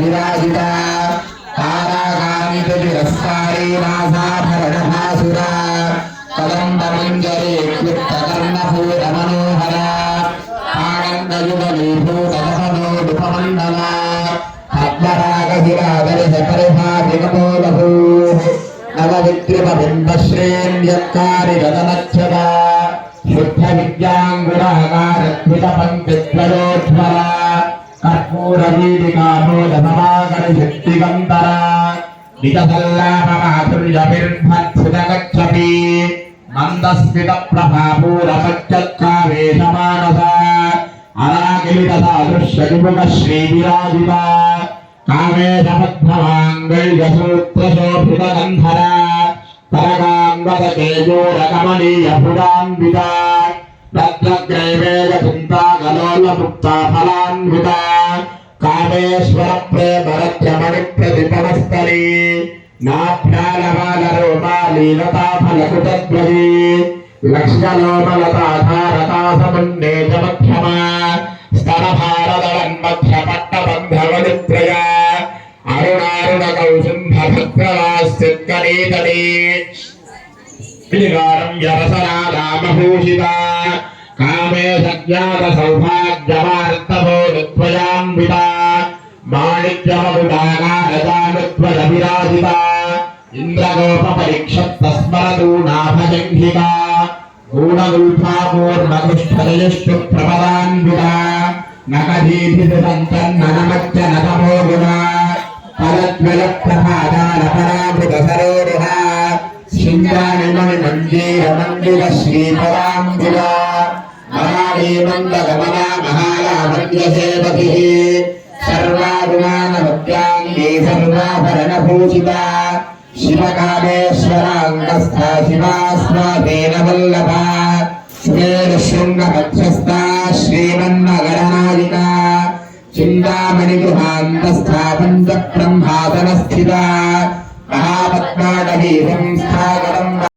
విరాజిత తారాగామిత తిరస్కారీ నాసాభరణభాసుర కదంబమంజరే క్లుప్తకర్ణభూత మనోహర ఆనందయుగలీభూతమనోడుపమండల పద్మరాగశిరాదరిశ పరిభాతికమోదభూ నవవిక్రమబింబశ్రేణ్యక్కారి గతనచ్చద శుద్ధ విద్యాంగురాకారత్విత పంక్తిత్వయోధ్వర శక్తిగంతర నిజసల్లాపమాధుర్యభిర్భత్సుతగచ్చపి మందస్మిత ప్రభాపూరపచ్చత్కావేశమానస అరాగిలిత సాదృశ్యయుముఖ శ్రీవిరాజిత కామేశమధ్యమాంగళ్యసూత్రశోభిత గంధర తరగాంగత తేజోరకమనీయ పురాన్విత తద్గ్రైవేగ చింతాగలోల ముక్తా ఫలాన్విత కామేశ్వర ప్రేమరత్యమణి ప్రతిపనస్తరీ నాభ్యాలమాలరోమాలీలతా ఫలకుతద్వరీ లక్ష్యలోమలతాధారతా సమున్నే చ మధ్యమా స్తనభారదళన్మధ్య పట్టబంధవనిత్రయ అరుణారుణ కౌసుంభ భద్రవాస్యక్కనీతనీ శ్రీగారం యరసరామభూషిత కామే సజ్ఞాత సౌభాగ్యవార్తమోత్వయాన్విత మాణిక్యమగుడాగారజానుత్వయ విరాజిత ఇంద్రగోప పరీక్షత్తస్మరతూ నాభజంఘిత ప్రపదాన్విత నకధీభిదంతన్ననమచ్చ నతమో గుణ పరద్వయ పరామృత సరోరుహ శృంగాణిమణి మంజీర మందిర శ్రీపరాంబుల మరాళీ మందగమన మహాలాభ్య సేవకి సర్వాగుణానవత్యాంగీ సర్వాభరణభూషిత శివాస్వాదేన వల్లభ శృంగమధ్యస్థ శ్రీమన్మగరనాయిక చింతామణి గృహాంతస్థ పంచ బ్రహ్మాసన